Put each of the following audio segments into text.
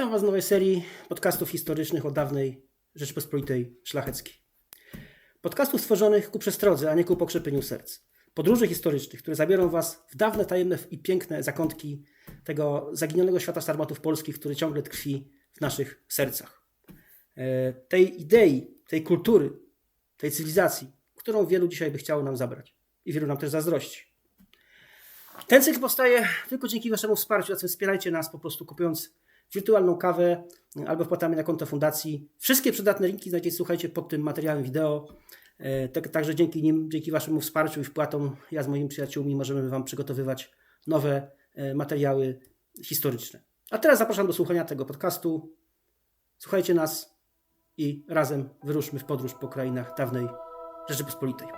Witam Was w nowej serii podcastów historycznych o dawnej Rzeczypospolitej Szlacheckiej. Podcastów stworzonych ku przestrodze, a nie ku pokrzepieniu serc. Podróży historycznych, które zabiorą Was w dawne, tajemne i piękne zakątki tego zaginionego świata sarmatów polskich, który ciągle tkwi w naszych sercach. E, Tej idei, tej kultury, tej cywilizacji, którą wielu dzisiaj by chciało nam zabrać i wielu nam też zazdrości. Ten cykl powstaje tylko dzięki Waszemu wsparciu, a zatem wspierajcie nas po prostu kupując wirtualną kawę albo wpłatami na konto fundacji. Wszystkie przydatne linki znajdziecie, słuchajcie, pod tym materiałem wideo. E, tak- Także dzięki nim, dzięki Waszemu wsparciu i wpłatom, ja z moimi przyjaciółmi możemy Wam przygotowywać nowe e, materiały historyczne. A teraz zapraszam do słuchania tego podcastu. Słuchajcie nas i razem wyruszmy w podróż po krainach dawnej Rzeczypospolitej.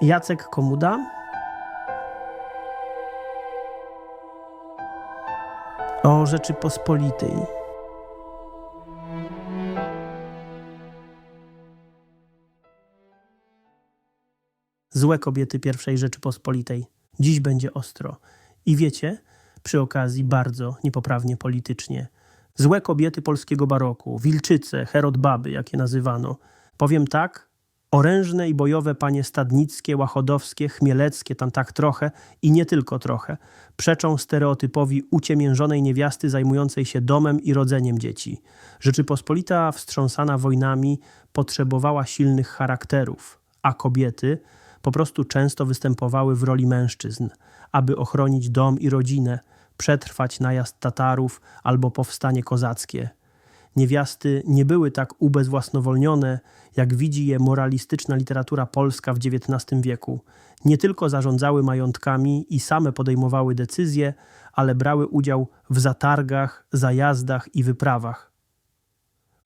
Jacek Komuda. O Rzeczypospolitej. Złe kobiety pierwszej Rzeczypospolitej. Dziś będzie ostro. I wiecie, przy okazji bardzo niepoprawnie politycznie. Złe kobiety polskiego baroku, wilczyce, herod-baby, jakie nazywano. Powiem tak, orężne i bojowe panie stadnickie, łachodowskie, chmieleckie, tam tak trochę i nie tylko trochę, przeczą stereotypowi uciemiężonej niewiasty zajmującej się domem i rodzeniem dzieci. Rzeczypospolita wstrząsana wojnami potrzebowała silnych charakterów, a kobiety po prostu często występowały w roli mężczyzn, aby ochronić dom i rodzinę, przetrwać najazd Tatarów albo powstanie kozackie. Niewiasty nie były tak ubezwłasnowolnione, jak widzi je moralistyczna literatura polska w XIX wieku. Nie tylko zarządzały majątkami i same podejmowały decyzje, ale brały udział w zatargach, zajazdach i wyprawach.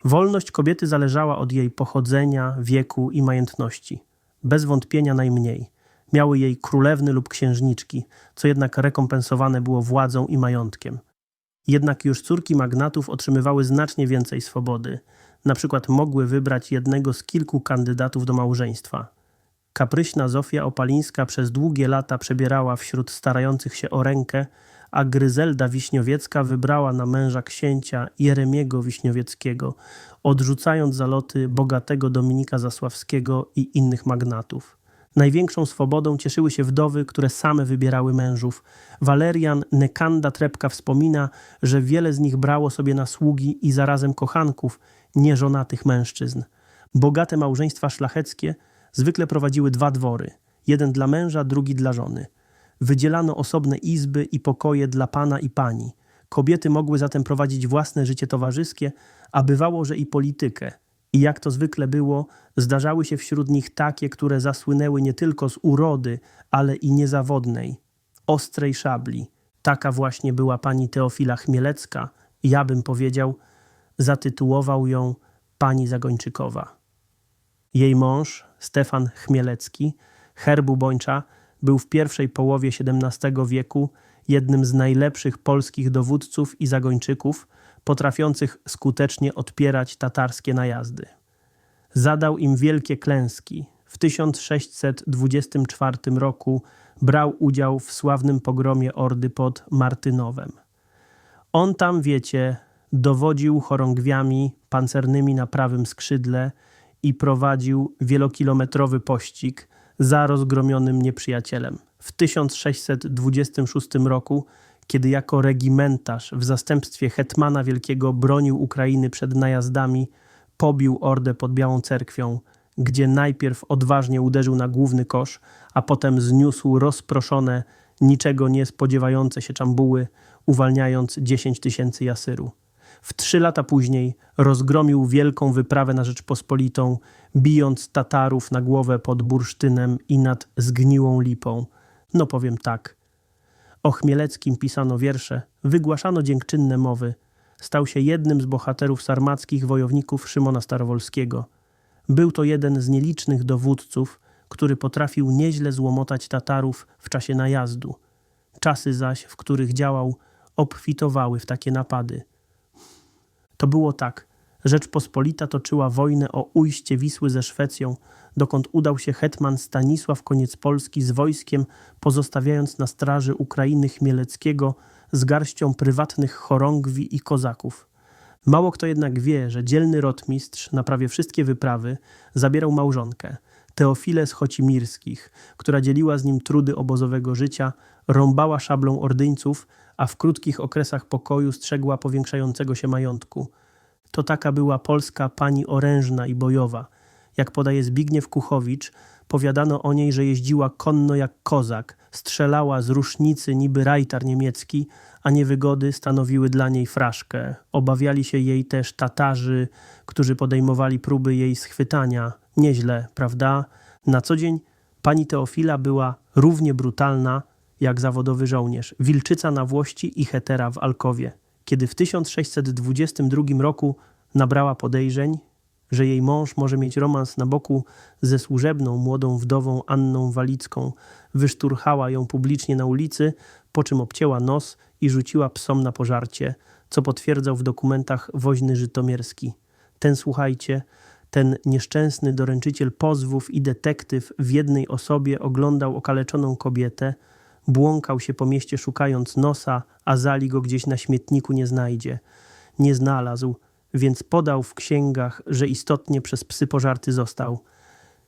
Wolność kobiety zależała od jej pochodzenia, wieku i majętności. Bez wątpienia najmniej. Miały jej królewny lub księżniczki, co jednak rekompensowane było władzą i majątkiem. Jednak już córki magnatów otrzymywały znacznie więcej swobody. Na przykład mogły wybrać jednego z kilku kandydatów do małżeństwa. Kapryśna Zofia Opalińska przez długie lata przebierała wśród starających się o rękę, a Gryzelda Wiśniowiecka wybrała na męża księcia Jeremiego Wiśniowieckiego, odrzucając zaloty bogatego Dominika Zasławskiego i innych magnatów. Największą swobodą cieszyły się wdowy, które same wybierały mężów. Walerian Nekanda Trepka wspomina, że wiele z nich brało sobie na sługi i zarazem kochanków, nieżonatych mężczyzn. Bogate małżeństwa szlacheckie zwykle prowadziły dwa dwory, jeden dla męża, drugi dla żony. Wydzielano osobne izby i pokoje dla pana i pani. Kobiety mogły zatem prowadzić własne życie towarzyskie, a bywało, że i politykę. I jak to zwykle było, zdarzały się wśród nich takie, które zasłynęły nie tylko z urody, ale i niezawodnej, ostrej szabli. Taka właśnie była pani Teofila Chmielecka, ja bym powiedział, zatytułował ją pani Zagończykowa. Jej mąż, Stefan Chmielecki, herbu Bończa, był w pierwszej połowie XVII wieku jednym z najlepszych polskich dowódców i zagończyków, potrafiących skutecznie odpierać tatarskie najazdy. Zadał im wielkie klęski. W 1624 roku brał udział w sławnym pogromie Ordy pod Martynowem. On tam, wiecie, dowodził chorągwiami pancernymi na prawym skrzydle i prowadził wielokilometrowy pościg za rozgromionym nieprzyjacielem. W 1626 roku, kiedy jako regimentarz w zastępstwie hetmana wielkiego bronił Ukrainy przed najazdami, pobił ordę pod Białą Cerkwią, gdzie najpierw odważnie uderzył na główny kosz, a potem zniósł rozproszone, niczego nie spodziewające się czambuły, uwalniając 10 tysięcy jasyru. W trzy lata później rozgromił wielką wyprawę na Rzeczpospolitą, bijąc Tatarów na głowę pod bursztynem i nad zgniłą lipą. No powiem tak. O Chmieleckim pisano wiersze, wygłaszano dziękczynne mowy. Stał się jednym z bohaterów sarmackich wojowników Szymona Starowolskiego. Był to jeden z nielicznych dowódców, który potrafił nieźle złomotać Tatarów w czasie najazdu. Czasy zaś, w których działał, obfitowały w takie napady. To było tak. Rzeczpospolita toczyła wojnę o ujście Wisły ze Szwecją, dokąd udał się hetman Stanisław Koniec Polski z wojskiem, pozostawiając na straży Ukrainy Chmieleckiego z garścią prywatnych chorągwi i kozaków. Mało kto jednak wie, że dzielny rotmistrz na prawie wszystkie wyprawy zabierał małżonkę, Teofilę z Chocimirskich, która dzieliła z nim trudy obozowego życia, rąbała szablą ordyńców, a w krótkich okresach pokoju strzegła powiększającego się majątku. To taka była polska pani orężna i bojowa. Jak podaje Zbigniew Kuchowicz, powiadano o niej, że jeździła konno jak kozak, strzelała z rusznicy niby rajtar niemiecki, a niewygody stanowiły dla niej fraszkę. Obawiali się jej też Tatarzy, którzy podejmowali próby jej schwytania. Nieźle, prawda? Na co dzień pani Teofila była równie brutalna jak zawodowy żołnierz, wilczyca na włości i hetera w Alkowie. Kiedy w 1622 roku nabrała podejrzeń, że jej mąż może mieć romans na boku ze służebną młodą wdową Anną Walicką, wyszturchała ją publicznie na ulicy, po czym obcięła nos i rzuciła psom na pożarcie, co potwierdzał w dokumentach woźny żytomierski. Ten, słuchajcie, ten nieszczęsny doręczyciel pozwów i detektyw w jednej osobie oglądał okaleczoną kobietę, błąkał się po mieście szukając nosa, a Zali go gdzieś na śmietniku nie znajdzie. Nie znalazł, więc podał w księgach, że istotnie przez psy pożarty został.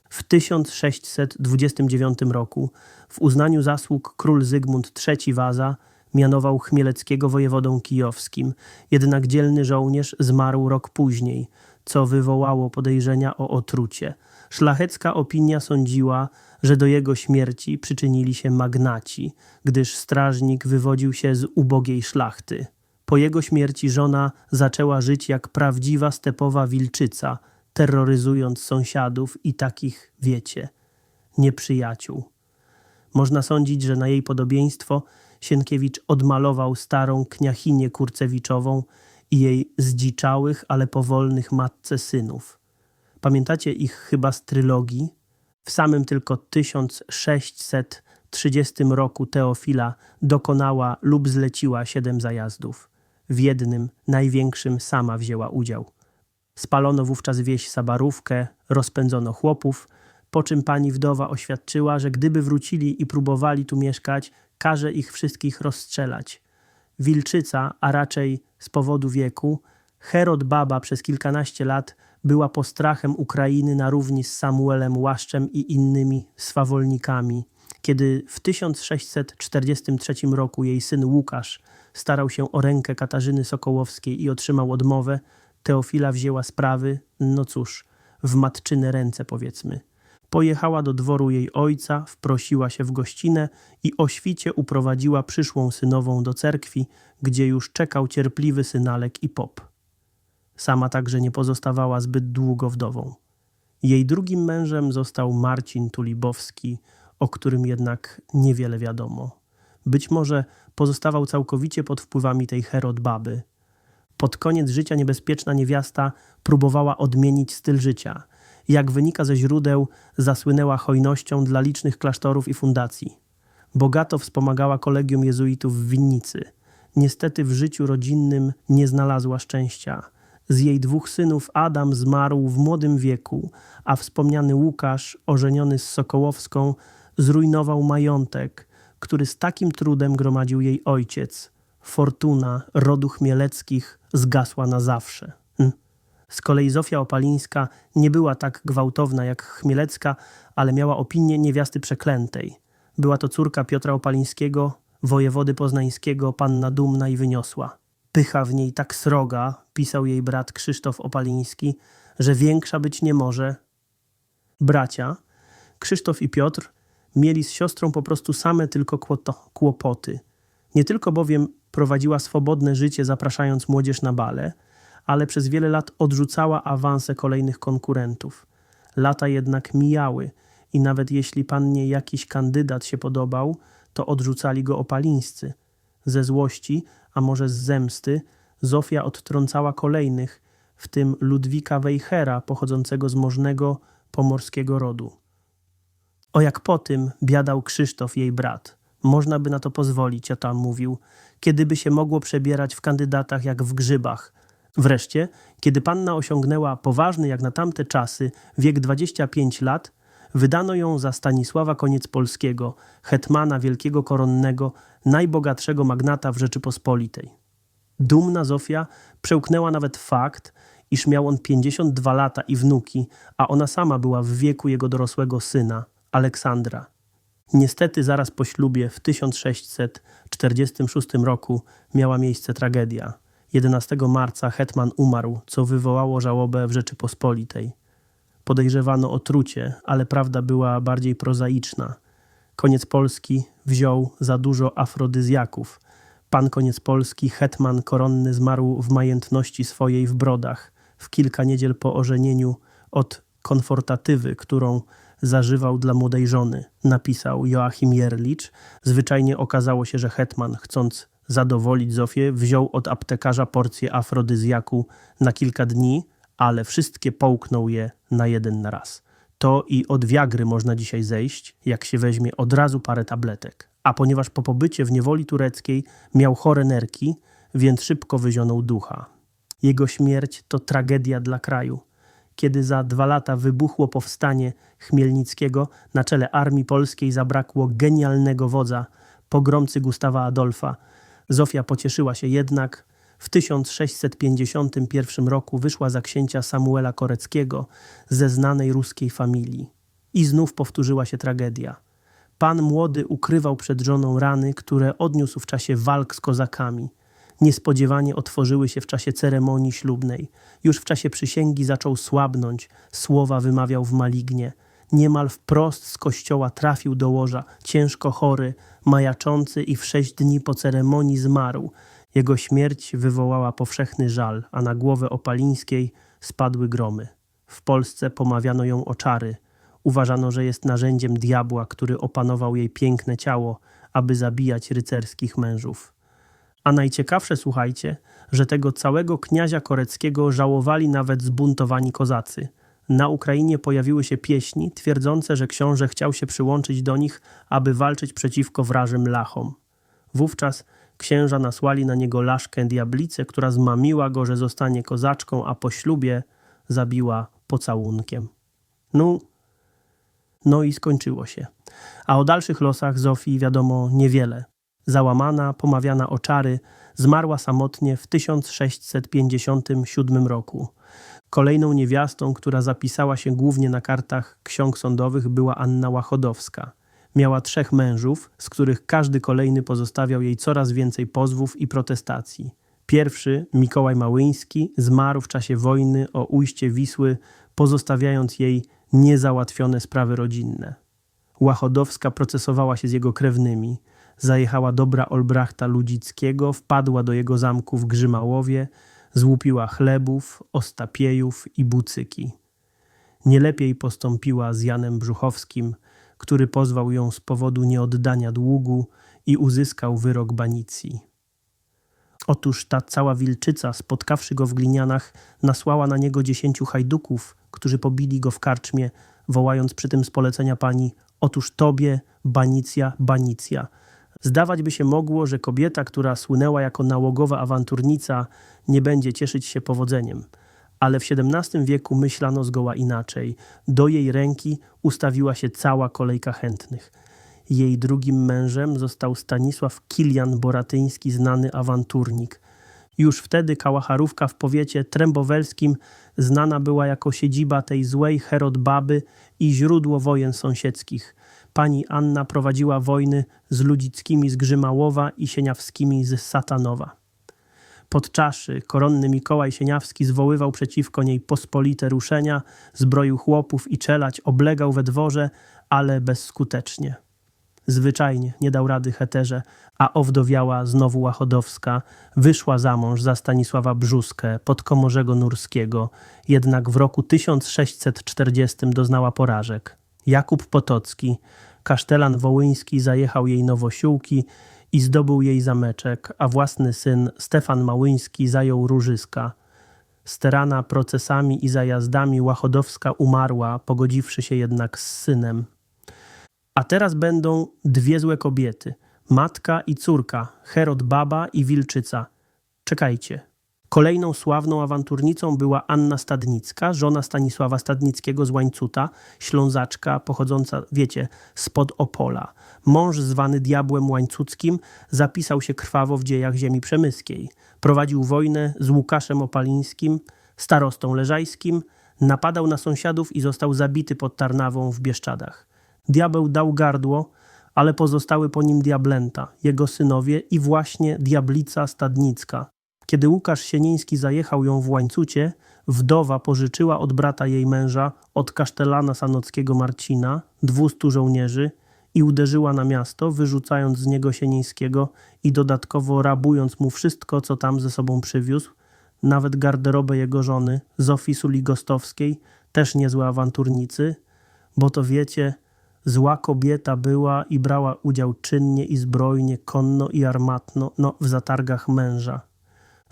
W 1629 roku w uznaniu zasług król Zygmunt III Waza mianował Chmieleckiego wojewodą kijowskim, jednak dzielny żołnierz zmarł rok później, co wywołało podejrzenia o otrucie. Szlachecka opinia sądziła, że do jego śmierci przyczynili się magnaci, gdyż strażnik wywodził się z ubogiej szlachty. Po jego śmierci żona zaczęła żyć jak prawdziwa stepowa wilczyca, terroryzując sąsiadów i takich, wiecie, nieprzyjaciół. Można sądzić, że na jej podobieństwo Sienkiewicz odmalował starą kniachinię Kurcewiczową i jej zdziczałych, ale powolnych matce synów. Pamiętacie ich chyba z trylogii? W samym tylko 1630 roku Teofila dokonała lub zleciła siedem zajazdów. W jednym, największym, sama wzięła udział. Spalono wówczas wieś Sabarówkę, rozpędzono chłopów, po czym pani wdowa oświadczyła, że gdyby wrócili i próbowali tu mieszkać, każe ich wszystkich rozstrzelać. Wilczyca, a raczej z powodu wieku, Herod Baba przez kilkanaście lat była postrachem Ukrainy na równi z Samuelem Łaszczem i innymi swawolnikami. Kiedy w 1643 roku jej syn Łukasz starał się o rękę Katarzyny Sokołowskiej i otrzymał odmowę, Teofila wzięła sprawy, no cóż, w matczyne ręce powiedzmy. Pojechała do dworu jej ojca, wprosiła się w gościnę i o świcie uprowadziła przyszłą synową do cerkwi, gdzie już czekał cierpliwy synalek i pop. Sama także nie pozostawała zbyt długo wdową. Jej drugim mężem został Marcin Tulibowski, o którym jednak niewiele wiadomo. Być może pozostawał całkowicie pod wpływami tej Herod baby. Pod koniec życia niebezpieczna niewiasta próbowała odmienić styl życia. Jak wynika ze źródeł, zasłynęła hojnością dla licznych klasztorów i fundacji. Bogato wspomagała kolegium jezuitów w Winnicy. Niestety w życiu rodzinnym nie znalazła szczęścia. Z jej dwóch synów Adam zmarł w młodym wieku, a wspomniany Łukasz, ożeniony z Sokołowską, zrujnował majątek, który z takim trudem gromadził jej ojciec. Fortuna rodu Chmieleckich zgasła na zawsze. Hm. Z kolei Zofia Opalińska nie była tak gwałtowna jak Chmielecka, ale miała opinię niewiasty przeklętej. Była to córka Piotra Opalińskiego, wojewody poznańskiego, panna dumna i wyniosła. Pycha w niej tak sroga, pisał jej brat Krzysztof Opaliński, że większa być nie może. Bracia, Krzysztof i Piotr, mieli z siostrą po prostu same tylko kłopoty. Nie tylko bowiem prowadziła swobodne życie, zapraszając młodzież na bale, ale przez wiele lat odrzucała awanse kolejnych konkurentów. Lata jednak mijały i nawet jeśli pannie jakiś kandydat się podobał, to odrzucali go opalińscy. Ze złości, a może z zemsty, Zofia odtrącała kolejnych, w tym Ludwika Wejhera, pochodzącego z możnego pomorskiego rodu. O jak po tym biadał Krzysztof, jej brat. Można by na to pozwolić, ja tam mówił, kiedyby się mogło przebierać w kandydatach jak w grzybach. Wreszcie, kiedy panna osiągnęła poważny jak na tamte czasy wiek 25 lat, wydano ją za Stanisława Koniec Polskiego, hetmana wielkiego koronnego, najbogatszego magnata w Rzeczypospolitej. Dumna Zofia przełknęła nawet fakt, iż miał on 52 lata i wnuki, a ona sama była w wieku jego dorosłego syna, Aleksandra. Niestety zaraz po ślubie w 1646 roku miała miejsce tragedia. 11 marca hetman umarł, co wywołało żałobę w Rzeczypospolitej. Podejrzewano o trucie, ale prawda była bardziej prozaiczna. Koniec Polski wziął za dużo afrodyzjaków. Pan Koniec Polski, hetman koronny, zmarł w majętności swojej w Brodach, w kilka niedziel po ożenieniu od konfortatywy, którą zażywał dla młodej żony, napisał Joachim Jerlicz. Zwyczajnie okazało się, że hetman, chcąc zadowolić Zofię, wziął od aptekarza porcję afrodyzjaku na kilka dni, ale wszystkie połknął je na jeden na raz. To i od wiagry można dzisiaj zejść, jak się weźmie od razu parę tabletek. A ponieważ po pobycie w niewoli tureckiej miał chore nerki, więc szybko wyzionął ducha. Jego śmierć to tragedia dla kraju. Kiedy za dwa lata wybuchło powstanie Chmielnickiego, na czele armii polskiej zabrakło genialnego wodza, pogromcy Gustawa Adolfa. Zofia pocieszyła się jednak. W 1651 roku wyszła za księcia Samuela Koreckiego ze znanej ruskiej familii. I znów powtórzyła się tragedia. Pan młody ukrywał przed żoną rany, które odniósł w czasie walk z kozakami. Niespodziewanie otworzyły się w czasie ceremonii ślubnej. Już w czasie przysięgi zaczął słabnąć, słowa wymawiał w malignie. Niemal wprost z kościoła trafił do łoża, ciężko chory, majaczący i w sześć dni po ceremonii zmarł. Jego śmierć wywołała powszechny żal, a na głowę Opalińskiej spadły gromy. W Polsce pomawiano ją o czary. Uważano, że jest narzędziem diabła, który opanował jej piękne ciało, aby zabijać rycerskich mężów. A najciekawsze, słuchajcie, że tego całego kniazia Koreckiego żałowali nawet zbuntowani kozacy. Na Ukrainie pojawiły się pieśni twierdzące, że książę chciał się przyłączyć do nich, aby walczyć przeciwko wrażym lachom. Wówczas księża nasłali na niego laszkę diablicę, która zmamiła go, że zostanie kozaczką, a po ślubie zabiła pocałunkiem. No, no i skończyło się. A o dalszych losach Zofii wiadomo niewiele. Załamana, pomawiana o czary, zmarła samotnie w 1657 roku. Kolejną niewiastą, która zapisała się głównie na kartach ksiąg sądowych, była Anna Łachodowska. Miała trzech mężów, z których każdy kolejny pozostawiał jej coraz więcej pozwów i protestacji. Pierwszy, Mikołaj Małyński, zmarł w czasie wojny o ujście Wisły, pozostawiając jej niezałatwione sprawy rodzinne. Łachodowska procesowała się z jego krewnymi. Zajechała dobra Olbrachta Ludzickiego, wpadła do jego zamku w Grzymałowie, złupiła chlebów, ostapiejów i bucyki. Nie lepiej postąpiła z Janem Brzuchowskim, który pozwał ją z powodu nieoddania długu i uzyskał wyrok banicji. Otóż ta cała wilczyca, spotkawszy go w glinianach, nasłała na niego dziesięciu hajduków, którzy pobili go w karczmie, wołając przy tym z polecenia pani: Otóż tobie, banicja, banicja. Zdawać by się mogło, że kobieta, która słynęła jako nałogowa awanturnica, nie będzie cieszyć się powodzeniem. Ale w XVII wieku myślano zgoła inaczej. Do jej ręki ustawiła się cała kolejka chętnych. Jej drugim mężem został Stanisław Kilian Boratyński, znany awanturnik. Już wtedy Kałacharówka w powiecie trębowelskim znana była jako siedziba tej złej Herod Baby i źródło wojen sąsiedzkich. Pani Anna prowadziła wojny z Ludzickimi z Grzymałowa i Sieniawskimi z Satanowa. Pod czaszy koronny Mikołaj Sieniawski zwoływał przeciwko niej pospolite ruszenia, zbroił chłopów i czelać, oblegał we dworze, ale bezskutecznie. Zwyczajnie nie dał rady heterze, a owdowiała znowu Łachodowska, wyszła za mąż za Stanisława Brzuskę, podkomorzego Nurskiego, jednak w roku 1640 doznała porażek. Jakub Potocki, kasztelan wołyński zajechał jej nowosiółki i zdobył jej zameczek, a własny syn Stefan Małyński zajął Różyska. Sterana procesami i zajazdami Łachodowska umarła, pogodziwszy się jednak z synem. A teraz będą dwie złe kobiety, matka i córka, Herod Baba i Wilczyca. Czekajcie, Kolejną sławną awanturnicą była Anna Stadnicka, żona Stanisława Stadnickiego z Łańcuta, ślązaczka pochodząca, wiecie, spod Opola. Mąż zwany Diabłem Łańcuckim zapisał się krwawo w dziejach ziemi przemyskiej. Prowadził wojnę z Łukaszem Opalińskim, starostą leżajskim, napadał na sąsiadów i został zabity pod Tarnawą w Bieszczadach. Diabeł dał gardło, ale pozostały po nim diablęta, jego synowie i właśnie diablica Stadnicka. Kiedy Łukasz Sieniński zajechał ją w łańcucie, wdowa pożyczyła od brata jej męża, od kasztelana sanockiego Marcina, dwustu żołnierzy i uderzyła na miasto, wyrzucając z niego Sienińskiego i dodatkowo rabując mu wszystko, co tam ze sobą przywiózł, nawet garderobę jego żony, Zofii Suligostowskiej, też niezłe awanturnicy, bo to wiecie, zła kobieta była i brała udział czynnie i zbrojnie, konno i armatno, no w zatargach męża.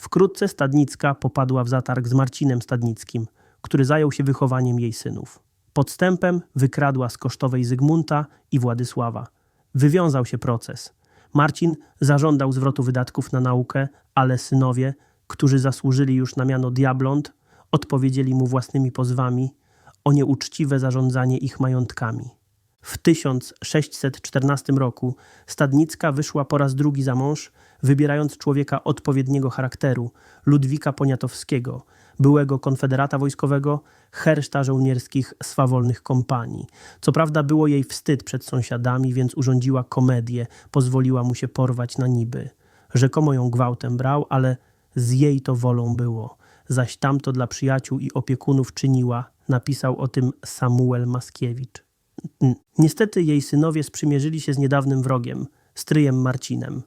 Wkrótce Stadnicka popadła w zatarg z Marcinem Stadnickim, który zajął się wychowaniem jej synów. Podstępem wykradła z kosztowej Zygmunta i Władysława. Wywiązał się proces. Marcin zażądał zwrotu wydatków na naukę, ale synowie, którzy zasłużyli już na miano diabląt, odpowiedzieli mu własnymi pozwami o nieuczciwe zarządzanie ich majątkami. W 1614 roku Stadnicka wyszła po raz drugi za mąż, wybierając człowieka odpowiedniego charakteru, Ludwika Poniatowskiego, byłego konfederata wojskowego, herszta żołnierskich swawolnych kompanii. Co prawda było jej wstyd przed sąsiadami, więc urządziła komedię, pozwoliła mu się porwać na niby. Rzekomo ją gwałtem brał, ale z jej to wolą było. Zaś tamto dla przyjaciół i opiekunów czyniła, napisał o tym Samuel Maskiewicz. Niestety jej synowie sprzymierzyli się z niedawnym wrogiem, stryjem Marcinem.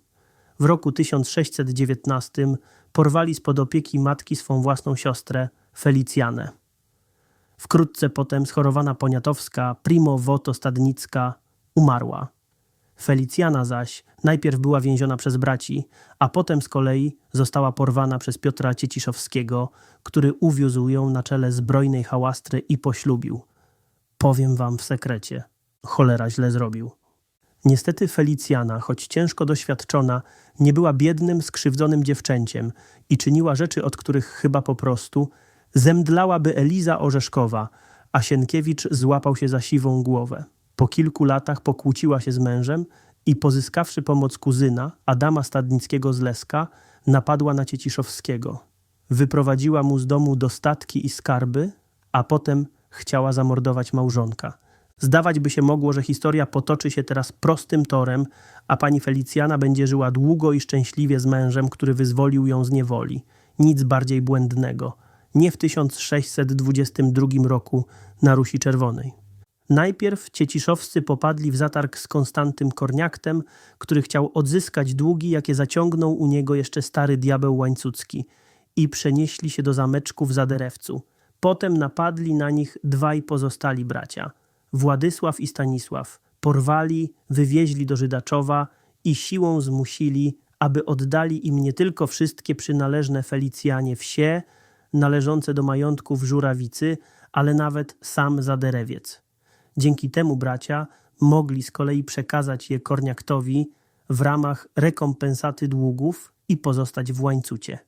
W roku 1619 porwali spod opieki matki swą własną siostrę, Felicjanę. Wkrótce potem schorowana poniatowska, primo voto stadnicka, umarła. Felicjana zaś najpierw była więziona przez braci, a potem z kolei została porwana przez Piotra Cieciszowskiego, który uwiózł ją na czele zbrojnej hałastry i poślubił. Powiem wam w sekrecie, cholera źle zrobił. Niestety Felicjana, choć ciężko doświadczona, nie była biednym, skrzywdzonym dziewczęciem i czyniła rzeczy, od których chyba po prostu zemdlałaby Eliza Orzeszkowa, a Sienkiewicz złapał się za siwą głowę. Po kilku latach pokłóciła się z mężem i pozyskawszy pomoc kuzyna, Adama Stadnickiego z Leska, napadła na Cieciszowskiego. Wyprowadziła mu z domu dostatki i skarby, a potem chciała zamordować małżonka. Zdawać by się mogło, że historia potoczy się teraz prostym torem, a pani Felicjana będzie żyła długo i szczęśliwie z mężem, który wyzwolił ją z niewoli. Nic bardziej błędnego. Nie w 1622 roku na Rusi Czerwonej. Najpierw Cieciszowscy popadli w zatarg z Konstantym Korniaktem, który chciał odzyskać długi, jakie zaciągnął u niego jeszcze stary diabeł łańcucki i przenieśli się do zameczku w Zaderewcu. Potem napadli na nich dwaj pozostali bracia, Władysław i Stanisław. Porwali, wywieźli do Żydaczowa i siłą zmusili, aby oddali im nie tylko wszystkie przynależne Felicjanie wsie, należące do majątków Żurawicy, ale nawet sam Zaderewiec. Dzięki temu bracia mogli z kolei przekazać je Korniaktowi w ramach rekompensaty długów i pozostać w łańcucie.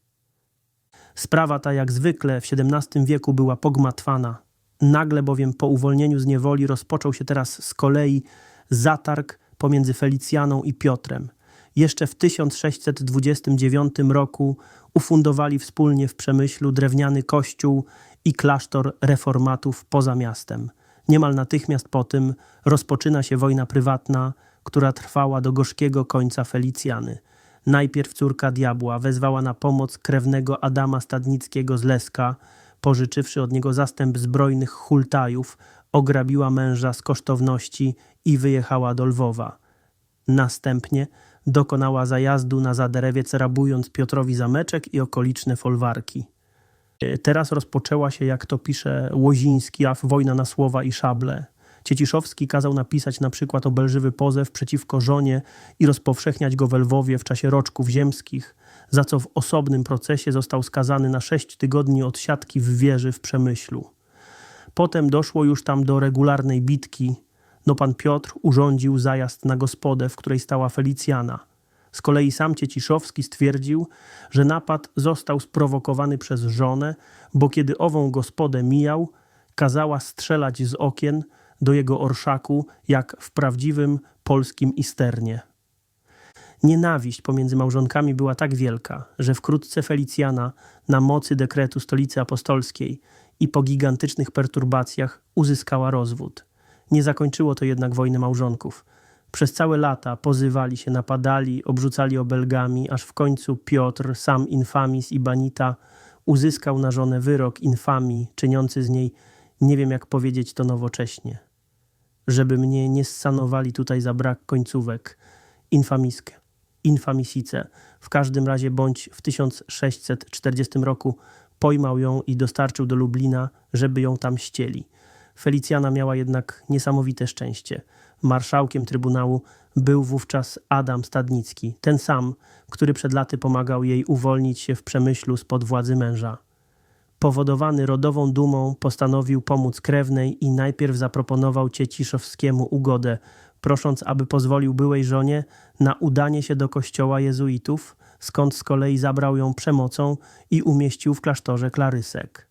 Sprawa ta jak zwykle w XVII wieku była pogmatwana. Nagle bowiem po uwolnieniu z niewoli rozpoczął się teraz z kolei zatarg pomiędzy Felicjaną i Piotrem. Jeszcze w 1629 roku ufundowali wspólnie w Przemyślu drewniany kościół i klasztor reformatów poza miastem. Niemal natychmiast po tym rozpoczyna się wojna prywatna, która trwała do gorzkiego końca Felicjany. Najpierw córka diabła wezwała na pomoc krewnego Adama Stadnickiego z Leska, pożyczywszy od niego zastęp zbrojnych hultajów, ograbiła męża z kosztowności i wyjechała do Lwowa. Następnie dokonała zajazdu na Zaderewiec, rabując Piotrowi zameczek i okoliczne folwarki. Teraz rozpoczęła się, jak to pisze Łoziński, a wojna na słowa i szable. Cieciszowski kazał napisać na przykład obelżywy pozew przeciwko żonie i rozpowszechniać go we Lwowie w czasie roczków ziemskich, za co w osobnym procesie został skazany na sześć tygodni odsiadki w wieży w Przemyślu. Potem doszło już tam do regularnej bitki, no pan Piotr urządził zajazd na gospodę, w której stała Felicjana. Z kolei sam Cieciszowski stwierdził, że napad został sprowokowany przez żonę, bo kiedy ową gospodę mijał, kazała strzelać z okien do jego orszaku, jak w prawdziwym polskim isternie. Nienawiść pomiędzy małżonkami była tak wielka, że wkrótce Felicjana na mocy dekretu stolicy apostolskiej i po gigantycznych perturbacjach uzyskała rozwód. Nie zakończyło to jednak wojny małżonków. Przez całe lata pozywali się, napadali, obrzucali obelgami, aż w końcu Piotr, sam infamis i banita, uzyskał na żonę wyrok infamii, czyniący z niej, nie wiem jak powiedzieć to nowocześnie, żeby mnie nie ssanowali tutaj za brak końcówek, infamiskę, infamisice. W każdym razie bądź w 1640 roku pojmał ją i dostarczył do Lublina, żeby ją tam ścieli. Felicjana miała jednak niesamowite szczęście. Marszałkiem Trybunału był wówczas Adam Stadnicki, ten sam, który przed laty pomagał jej uwolnić się w przemyślu spod władzy męża. Powodowany rodową dumą postanowił pomóc krewnej i najpierw zaproponował Cieciszowskiemu ugodę, prosząc, aby pozwolił byłej żonie na udanie się do kościoła jezuitów, skąd z kolei zabrał ją przemocą i umieścił w klasztorze Klarysek.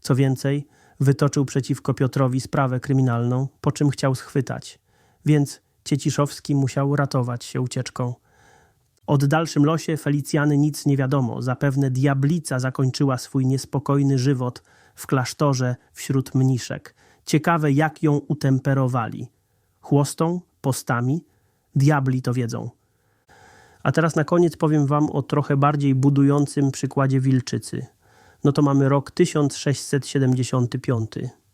Co więcej, wytoczył przeciwko Piotrowi sprawę kryminalną, po czym chciał schwytać, więc Cieciszowski musiał ratować się ucieczką. Od dalszym losie Felicjany nic nie wiadomo. Zapewne diablica zakończyła swój niespokojny żywot w klasztorze wśród mniszek. Ciekawe, jak ją utemperowali. Chłostą, postami? Diabli to wiedzą. A teraz na koniec powiem wam o trochę bardziej budującym przykładzie Wilczycy. No to mamy rok 1675.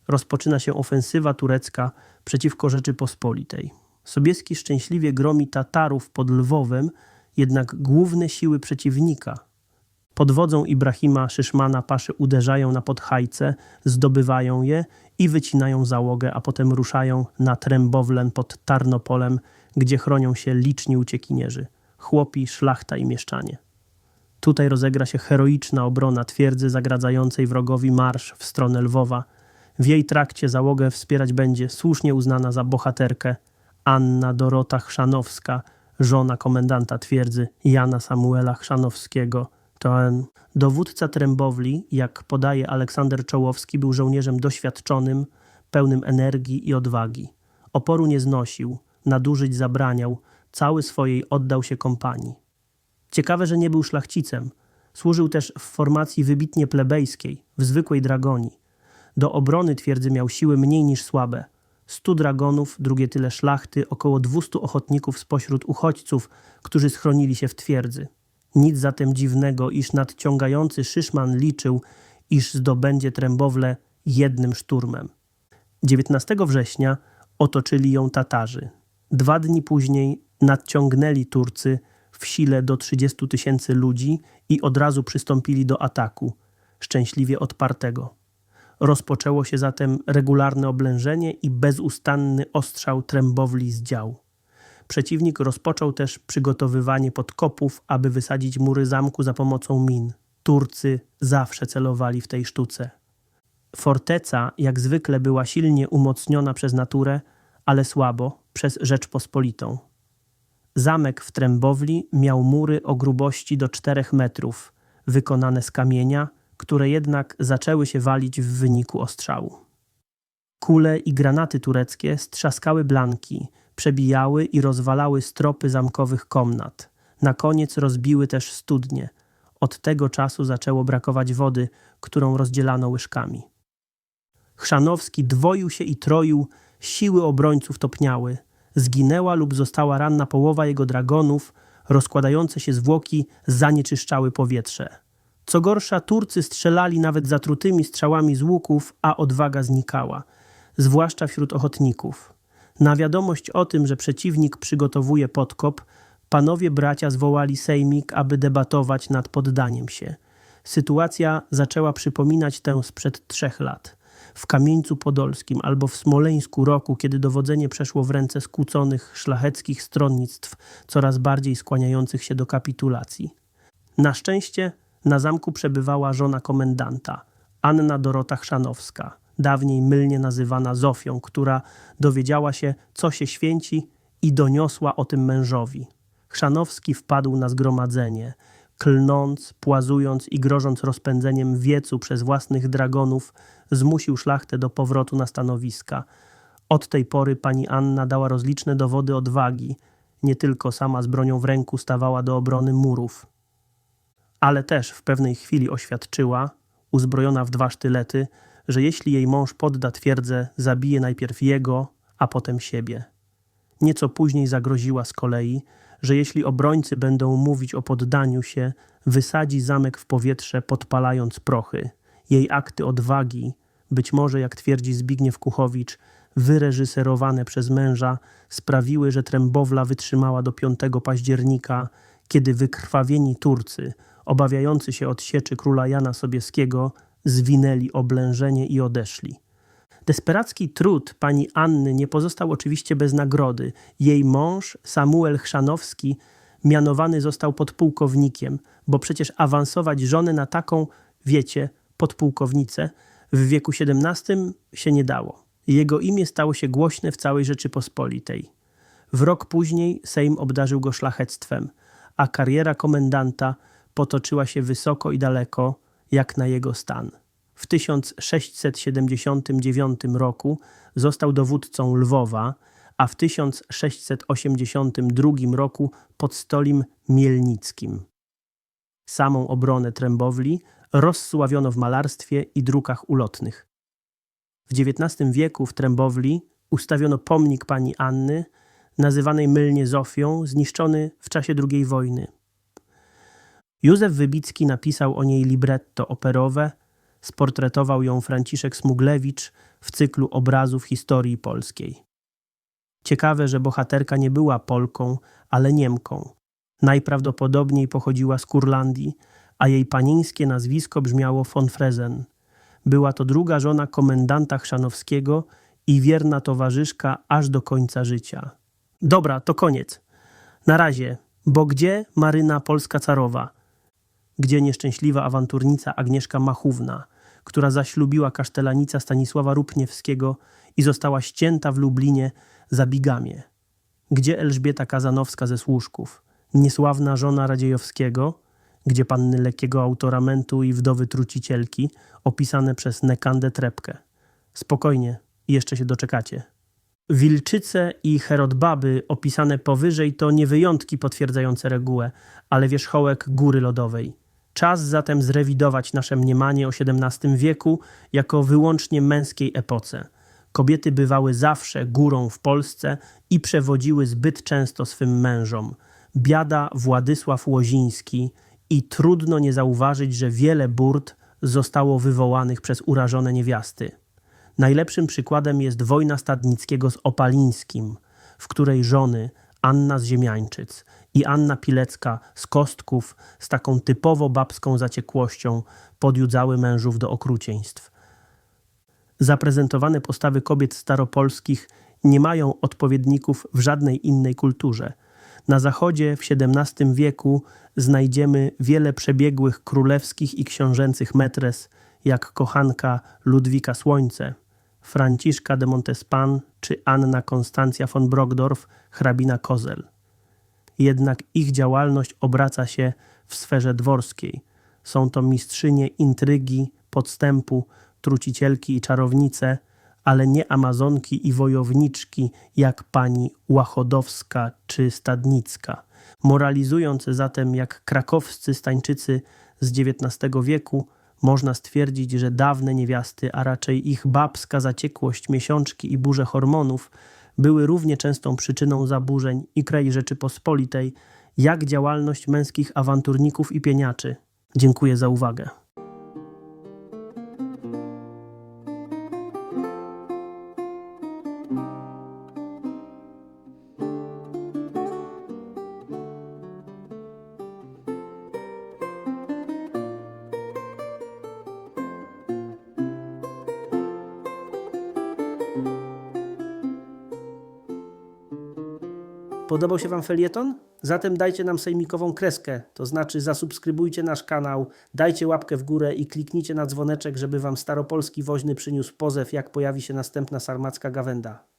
Rozpoczyna się ofensywa turecka przeciwko Rzeczypospolitej. Sobieski szczęśliwie gromi Tatarów pod Lwowem, jednak główne siły przeciwnika pod wodzą Ibrahima Szyszmana Paszy uderzają na Podhajce, zdobywają je i wycinają załogę, a potem ruszają na Trębowlen pod Tarnopolem, gdzie chronią się liczni uciekinierzy, chłopi, szlachta i mieszczanie. Tutaj rozegra się heroiczna obrona twierdzy zagradzającej wrogowi marsz w stronę Lwowa. W jej trakcie załogę wspierać będzie słusznie uznana za bohaterkę Anna Dorota Chrzanowska, żona komendanta twierdzy Jana Samuela Chrzanowskiego. To en. dowódca Trębowli, jak podaje Aleksander Czołowski, był żołnierzem doświadczonym, pełnym energii i odwagi. Oporu nie znosił, nadużyć zabraniał, cały swojej oddał się kompanii. Ciekawe, że nie był szlachcicem. Służył też w formacji wybitnie plebejskiej, w zwykłej dragonii. Do obrony twierdzy miał siły mniej niż słabe. Stu dragonów, drugie tyle szlachty, około dwustu ochotników spośród uchodźców, którzy schronili się w twierdzy. Nic zatem dziwnego, iż nadciągający Szyszman liczył, iż zdobędzie Trębowle jednym szturmem. 19 września otoczyli ją Tatarzy. Dwa dni później nadciągnęli Turcy w sile do 30 tysięcy ludzi i od razu przystąpili do ataku, szczęśliwie odpartego. Rozpoczęło się zatem regularne oblężenie i bezustanny ostrzał Trębowli z dział. Przeciwnik rozpoczął też przygotowywanie podkopów, aby wysadzić mury zamku za pomocą min. Turcy zawsze celowali w tej sztuce. Forteca, jak zwykle, była silnie umocniona przez naturę, ale słabo przez Rzeczpospolitą. Zamek w Trębowli miał mury o grubości do 4 metrów, wykonane z kamienia, które jednak zaczęły się walić w wyniku ostrzału. Kule i granaty tureckie strzaskały blanki, przebijały i rozwalały stropy zamkowych komnat. Na koniec rozbiły też studnie. Od tego czasu zaczęło brakować wody, którą rozdzielano łyżkami. Chrzanowski dwoił się i troił, siły obrońców topniały. Zginęła lub została ranna połowa jego dragonów, rozkładające się zwłoki zanieczyszczały powietrze. Co gorsza, Turcy strzelali nawet zatrutymi strzałami z łuków, a odwaga znikała, zwłaszcza wśród ochotników. Na wiadomość o tym, że przeciwnik przygotowuje podkop, panowie bracia zwołali sejmik, aby debatować nad poddaniem się. Sytuacja zaczęła przypominać tę sprzed trzech lat. W Kamieńcu Podolskim albo w Smoleńsku roku, kiedy dowodzenie przeszło w ręce skłóconych szlacheckich stronnictw, coraz bardziej skłaniających się do kapitulacji. Na szczęście na zamku przebywała żona komendanta, Anna Dorota Chrzanowska, dawniej mylnie nazywana Zofią, która dowiedziała się, co się święci i doniosła o tym mężowi. Chrzanowski wpadł na zgromadzenie, klnąc, płazując i grożąc rozpędzeniem wiecu przez własnych dragonów, zmusił szlachtę do powrotu na stanowiska. Od tej pory pani Anna dała rozliczne dowody odwagi, nie tylko sama z bronią w ręku stawała do obrony murów, ale też w pewnej chwili oświadczyła, uzbrojona w dwa sztylety, że jeśli jej mąż podda twierdzę, zabije najpierw jego, a potem siebie. Nieco później zagroziła z kolei, że jeśli obrońcy będą mówić o poddaniu się, wysadzi zamek w powietrze, podpalając prochy. Jej akty odwagi, być może jak twierdzi Zbigniew Kuchowicz, wyreżyserowane przez męża, sprawiły, że Trembowla wytrzymała do 5 października, kiedy wykrwawieni Turcy, obawiający się odsieczy króla Jana Sobieskiego, zwinęli oblężenie i odeszli. Desperacki trud pani Anny nie pozostał oczywiście bez nagrody. Jej mąż, Samuel Chrzanowski, mianowany został podpułkownikiem, bo przecież awansować żonę na taką, wiecie, podpułkownicę w wieku XVII się nie dało. Jego imię stało się głośne w całej Rzeczypospolitej. W rok później Sejm obdarzył go szlachectwem, a kariera komendanta potoczyła się wysoko i daleko, jak na jego stan. W 1679 roku został dowódcą Lwowa, a w 1682 roku podstolim mielnickim. Samą obronę Trembowli rozsławiono w malarstwie i drukach ulotnych. W XIX wieku w Trembowli ustawiono pomnik pani Anny, nazywanej mylnie Zofią, zniszczony w czasie II wojny. Józef Wybicki napisał o niej libretto operowe, sportretował ją Franciszek Smuglewicz w cyklu obrazów historii polskiej. Ciekawe, że bohaterka nie była Polką, ale Niemką. Najprawdopodobniej pochodziła z Kurlandii, a jej panieńskie nazwisko brzmiało von Frezen. Była to druga żona komendanta Chrzanowskiego i wierna towarzyszka aż do końca życia. Dobra, to koniec. Na razie, bo gdzie Maryna Polska Carowa? Gdzie nieszczęśliwa awanturnica Agnieszka Machówna, która zaślubiła kasztelanica Stanisława Rupniewskiego i została ścięta w Lublinie za bigamię? Gdzie Elżbieta Kazanowska ze Służków, niesławna żona Radziejowskiego, gdzie panny lekkiego autoramentu i wdowy trucicielki, opisane przez Nekandę Trepkę? Spokojnie, jeszcze się doczekacie. Wilczyce i Herod-baby opisane powyżej to nie wyjątki potwierdzające regułę, ale wierzchołek góry lodowej. Czas zatem zrewidować nasze mniemanie o XVII wieku jako wyłącznie męskiej epoce. Kobiety bywały zawsze górą w Polsce i przewodziły zbyt często swym mężom. Biada Władysław Łoziński i trudno nie zauważyć, że wiele burd zostało wywołanych przez urażone niewiasty. Najlepszym przykładem jest wojna Stadnickiego z Opalińskim, w której żony Anna z Ziemiańczyc i Anna Pilecka z Kostków z taką typowo babską zaciekłością podjudzały mężów do okrucieństw. Zaprezentowane postawy kobiet staropolskich nie mają odpowiedników w żadnej innej kulturze. Na zachodzie w XVII wieku znajdziemy wiele przebiegłych królewskich i książęcych metres, jak kochanka Ludwika Słońce, Franciszka de Montespan czy Anna Konstancja von Brockdorf, hrabina Kozel. Jednak ich działalność obraca się w sferze dworskiej. Są to mistrzynie intrygi, podstępu, trucicielki i czarownice, ale nie amazonki i wojowniczki jak pani Łachodowska czy Stadnicka. Moralizując zatem jak krakowscy stańczycy z XIX wieku, można stwierdzić, że dawne niewiasty, a raczej ich babska zaciekłość, miesiączki i burze hormonów były równie częstą przyczyną zaburzeń i kraj Rzeczypospolitej, jak działalność męskich awanturników i pieniaczy. Dziękuję za uwagę. Podobał się Wam felieton? Zatem dajcie nam sejmikową kreskę, to znaczy zasubskrybujcie nasz kanał, dajcie łapkę w górę i kliknijcie na dzwoneczek, żeby Wam staropolski woźny przyniósł pozew, jak pojawi się następna sarmacka gawenda.